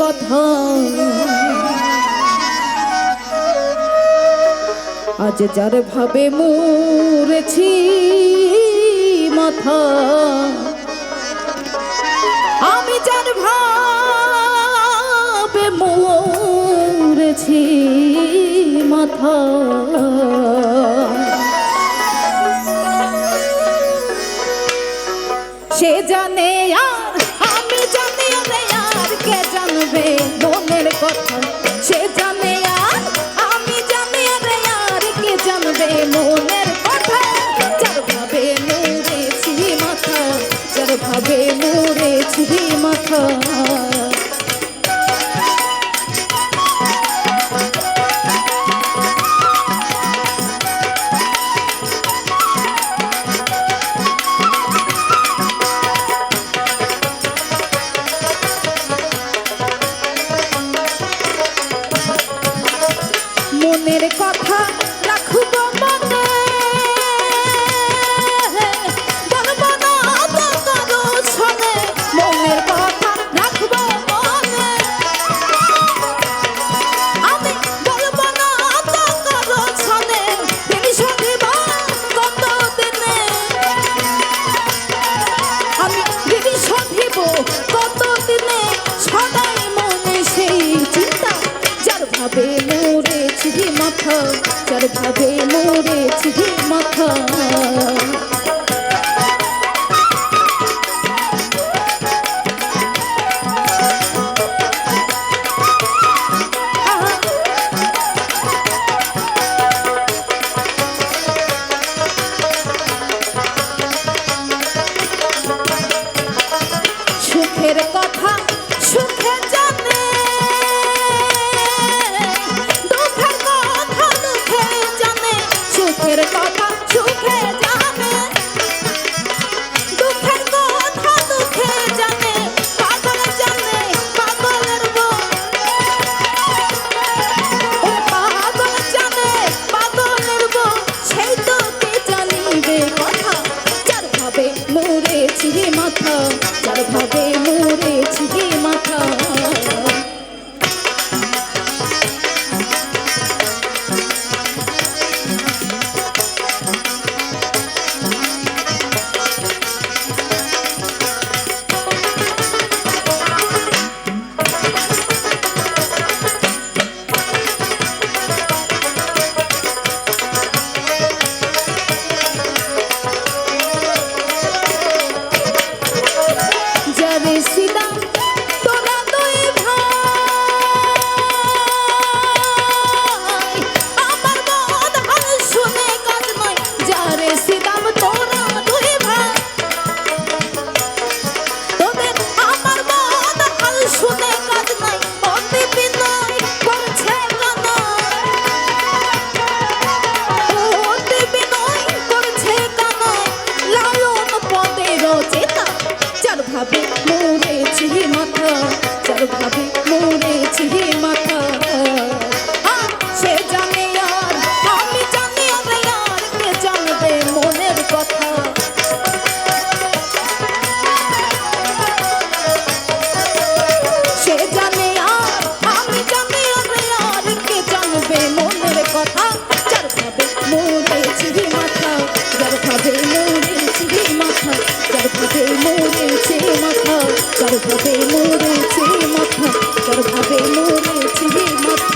কথা। আজ যার ভাবে মুরেছি মাথা আমি যার ভাবে মুরেছি মাথা। সে জানে আ কে জানবে মনের কথা? সে কথা ভাবে মরেছি মাথা তার ভাবে মরেছি মাথা। ভাবে মরেছি মাথা যার ভাবে মরে সর্বভাবে মরেছে মাথা সর্বভাবে মরেছে মাথা।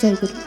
জয় গুরু।